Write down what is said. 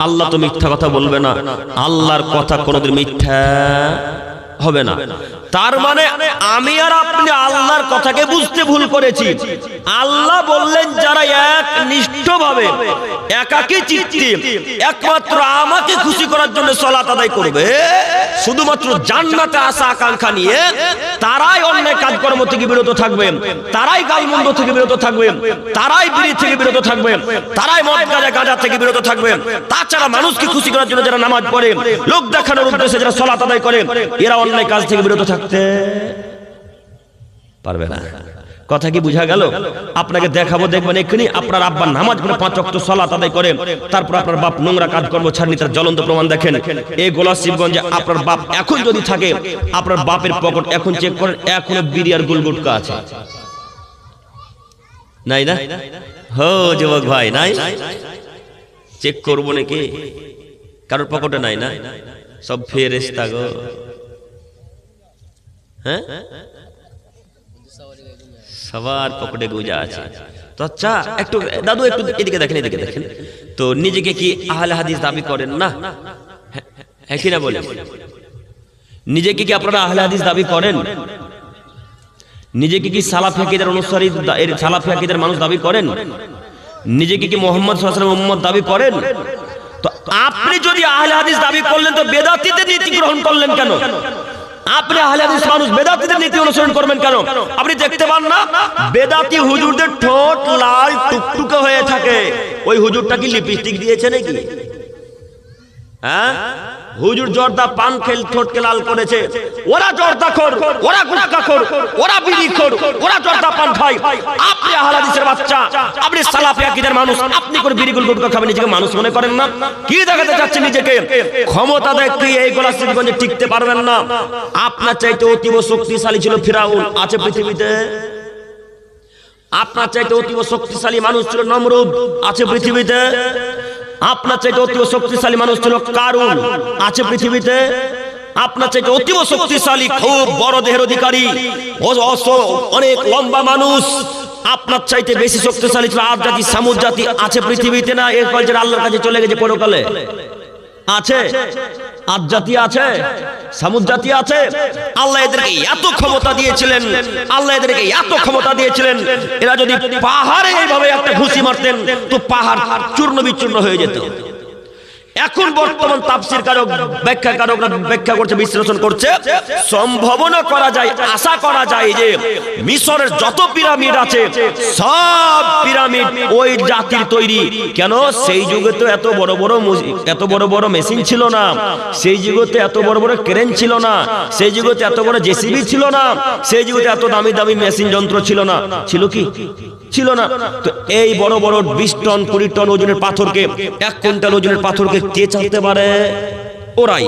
আল্লাহ তো মিথ্যা কথা বলবে না। আল্লাহর কথা কোনোদিন মিথ্যা হবে না। তার মানে আমি আর আপনি আল্লাহর কথাকে বুঝতে ভুল করেছি। আল্লাহ বললেন, যারা এক নিষ্ঠভাবে একাকী চিত্তে একমাত্র আমাকে খুশি করার জন্য সলাত আদায় করবে। শুধুমাত্র জান্নাতে আসা আকাঙ্ক্ষা নিয়ে তারাই অন্যায় কাজকর্ম থেকে বিরত থাকবে। তারাই গালমন্দ থেকে বিরত থাকবে। তারাই বিড়ি থেকে বিরত থাকবে। তারাই মদ গাঁজা গাঁজা থেকে বিরত থাকবে। তাছাড়া মানুষকে খুশি করার জন্য যারা নামাজ পড়ে, লোক দেখানোর উদ্দেশ্যে যারা সলাত আদায় করে, এরা অন্যায় কাজ থেকে বিরত থাকতে পারবে না। কথা কি বুঝা গেল? আপনাকে দেখাবো দেখবেন এখানে আপনার আব্বা নামাজ পড়ে পাঁচ অক্ট সলা আদায় করেন। তারপর আপনার বাপ নোংরা কাজকর্ম ছাড়নি তার জ্বলন্ত প্রমাণ দেখেন। এই গোলা শিবগঞ্জে আপনার বাপ এখন যদি থাকে আপনার বাপের পকেট এখন চেক করেন এখনও বিড়ি আর গুলগুটকা আছে। নাই না? হো যুবক ভাই নাই? চেক করব নাকি? কারোর পকেটে নাই না? সব ফেরেস্তা গো। হ্যাঁ? সবার পকেটে গুজা আছে। তো আচ্ছা একটু দাদু একটু এদিকে দেখেন এদিকে দেখেন। তো নিজেকে কি আহলে হাদিস দাবি করেন না? হ্যাঁ, হ্যাঁ কি না বলেন নিজেকে কি আপনারা আহলে হাদিস দাবি করেন? নিজেকে কি সালাফি আকিদের অনুসারী এর সালাফি আকিদের মানুষ দাবি করেন? নিজেকে কি মোহাম্মদ সাল্লাল্লাহু আলাইহি উম্মত দাবি করেন? তো আপনি যদি আহলে হাদিস দাবি করলেন তো বেদাতিদের নীতি গ্রহণ করলেন কেন? আপনি আহলে হাদিস মানুষ, বেদাতিদের নীতি অনুসরণ করবেন কেন? আপনি দেখতে পান না? বেদাতি হুজুরদের ঠোঁট লাল টুকটুকে হয়ে থাকে। ওই হুজুরটা কি লিপস্টিক দিয়েছে নাকি? হ্যাঁ? হুজুর জর্দা পান খেল ঠোঁটকে লাল করেছে। ওরা জর্দা খোর, ওরা গুটকা খোর, ওরা বিড়ি খোর, ওরা জর্দা পান খায়। আপনি আহলাদিসের বাচ্চা, আপনি সালাফি আকীদার মানুষ, আপনি করে বিড়ি গুল গুটকা খাবেন, নিজেকে মানুষ মনে করেন না? কি দেখাতে চাচ্ছেন নিজেকে? ক্ষমতা দেখতে এই গোলা শিবগঞ্জে টিকতে পারবেন না। আপনার চাইতে অতীব শক্তিশালী ছিল ফিরাউন, আছে পৃথিবীতে? আপনার চাইতে অতীব শক্তিশালী মানুষ ছিল নমরুদ, আছে পৃথিবীতে? আপনার চাইতে অতীব শক্তিশালী মানুষ ছিল কারুন? আছে পৃথিবীতে? আপনার চাইতে অতীব শক্তিশালী, খুব বড় দেহের অধিকারী অনেক লম্বা মানুষ। আপনার চাইতে বেশি শক্তিশালী ছিল আর জাতি, সামুদ জাতি। আছে পৃথিবীতে না? এরপর আল্লাহর কাছে চলে গেছে পরকালে। আছে? আজ জাতি আছে, সামুদ জাতি আছে। আল্লাহ এদেরকে এত ক্ষমতা দিয়েছিলেন, আল্লাহ এদেরকে এত ক্ষমতা দিয়েছিলেন। এরা যদি পাহাড়ে এইভাবে একটা ঘুষি মারতেন, তো পাহাড় চূর্ণ বিচূর্ণ হয়ে যেত। এখন বর্তমান তাফসির কারক, ব্যাখ্যা কারকরা ব্যাখ্যা করছে, বিশ্লেষণ করছে, সম্ভাবনা করা যায়, আশা করা যায় যে মিশরের যত পিরামিড আছে, সব পিরামিড ওই জাতির তৈরি। কেন? সেই যুগে তো এত বড় বড় এত বড় বড় মেশিন ছিল না। সেই যুগে তো এত বড় বড় ক্রেন ছিল না। সেই যুগে তো এত বড় জেসিবি ছিল না। সেই যুগে এত দামি দামি মেশিন যন্ত্র ছিল না। ছিল কি? ছিল না। তো এই বড় বড় বিশ টন, কুড়ি টন ওজনের পাথরকে, এক কুইন্টাল ওজনের পাথরকে কে চালতে পারে? ওরাই।